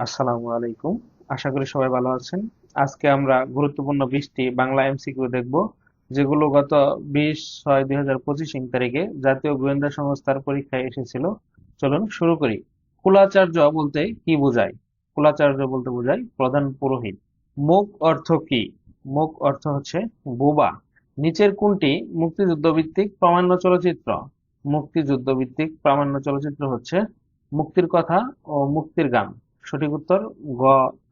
আসসালামু আলাইকুম। আশা করি সবাই ভালো আছেন। আজকে আমরা গুরুত্বপূর্ণ বিশটি বাংলা এমসিকিউ দেখব, যেগুলো গত বিশ ছয় দুই হাজার পঁচিশ ইং তারিখে জাতীয় গোয়েন্দা সংস্থার পরীক্ষায় এসেছিল। চলুন শুরু করি। কুলাচার্য বলতে কি বোঝায়? কুলাচার্য বলতে বোঝায় প্রধান পুরোহিত। মুখ অর্থ কি? মুখ অর্থ হচ্ছে বোবা। নিচের কোনটি মুক্তিযুদ্ধ ভিত্তিক প্রামাণ্য চলচ্চিত্র? মুক্তিযুদ্ধ ভিত্তিক প্রামাণ্য চলচ্চিত্র হচ্ছে মুক্তির কথা ও মুক্তির গান। সঠিক উত্তর গ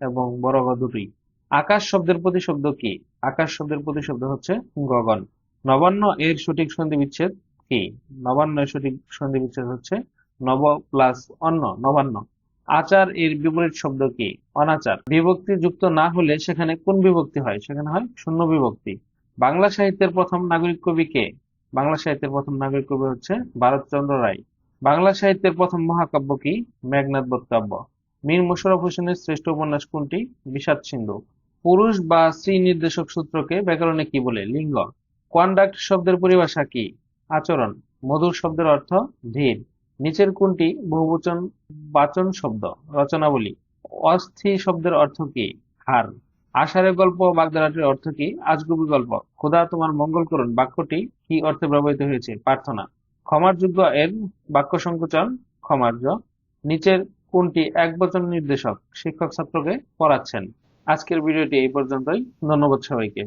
এবং বড় গ দুটোই। আকাশ শব্দের প্রতিশব্দ কি? আকাশ শব্দের প্রতিশব্দ হচ্ছে গগন। নবান্ন এর সঠিক সন্ধি বিচ্ছেদ কি? নবান্ন এর সঠিক সন্ধি বিচ্ছেদ হচ্ছে নব প্লাস অন্ন, নবান্ন। আচার এর বিপরীত শব্দ কি? অনাচার। বিভক্তি যুক্ত না হলে সেখানে কোন বিভক্তি হয়? সেখানে হয় শূন্য বিভক্তি। বাংলা সাহিত্যের প্রথম নাগরিক কবি কে? বাংলা সাহিত্যের প্রথম নাগরিক কবি হচ্ছে ভারতচন্দ্র রায়। বাংলা সাহিত্যের প্রথম মহাকাব্য কি? মেঘনাদ বধ কাব্য মীর মোশাররফ হোসেনের শ্রেষ্ঠ উপন্যাস কোনটি? বিষাদ সিন্ধু। পুরুষ বা স্ত্রী নির্দেশক সূত্রকে ব্যাকরণে কি বলে? লিঙ্গ। কন্ডাক্ট শব্দের পরিভাষা কি? আচরণ। মধুর শব্দের অর্থ ধীর। নিচের কোনটি? বহুবচন বাচন শব্দ। রচনাবলী। অস্থি শব্দের অর্থ কি? হার। আষাঢ়ের গল্প বাগধারাটির অর্থ কি? আজগুবি গল্প। খোদা তোমার মঙ্গল করুন। বাক্যটি কি অর্থে ব্যবহৃত হয়েছে? প্রার্থনা। ক্ষমার যোগ্য এর বাক্য সংকোচন ক্ষমার্য। নিচের কোনটি এক বছর নির্দেশক শিক্ষক ছাত্রকে পড়াচ্ছেন? আজকের ভিডিওটি এই পর্যন্তই। ধন্যবাদ সবাইকে।